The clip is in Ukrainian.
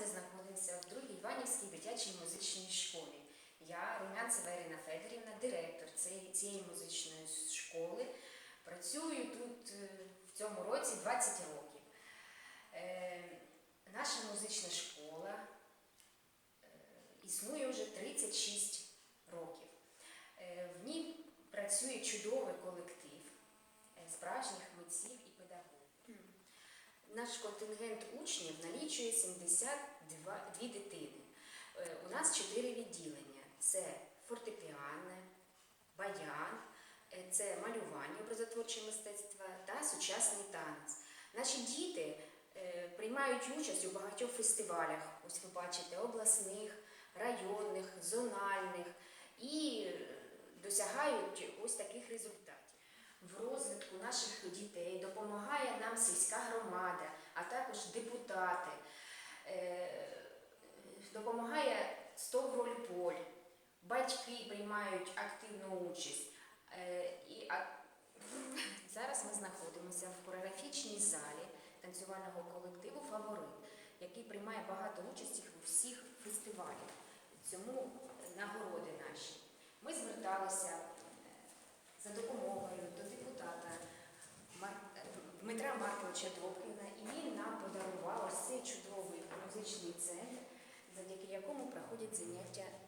Ми знаходимося в другій Іванівській дитячій музичній школі. Я Румянцева Ірина Федорівна, директор цієї, музичної школи. Працюю тут е, в цьому році 20 років. Е, наша музична школа е, існує вже 36 років. В ній працює чудовий колектив справжніх. Наш контингент учнів налічує 72 дитини. Е, У нас чотири відділення: це фортепіане, баян, е, це малювання, образотворче мистецтво та сучасний танець. Наші діти е, приймають участь у багатьох фестивалях. Ось ви бачите, обласних, районних, зональних і досягають ось таких результатів. В розвитку наших дітей допомагає нам сільська громада, також депутати. Е, Допомагає Стоврольполь, батьки приймають активну участь. Е, зараз ми знаходимося в хореографічній залі танцювального колективу Фаворит, який приймає багато участі у всіх фестивалях. Цьому нагороди наші. Ми зверталися е, за допомогою до депутата Дмитра Марковича Добкіна, і він нам подарував ось цей чудовий музичний центр, завдяки якому проходять заняття.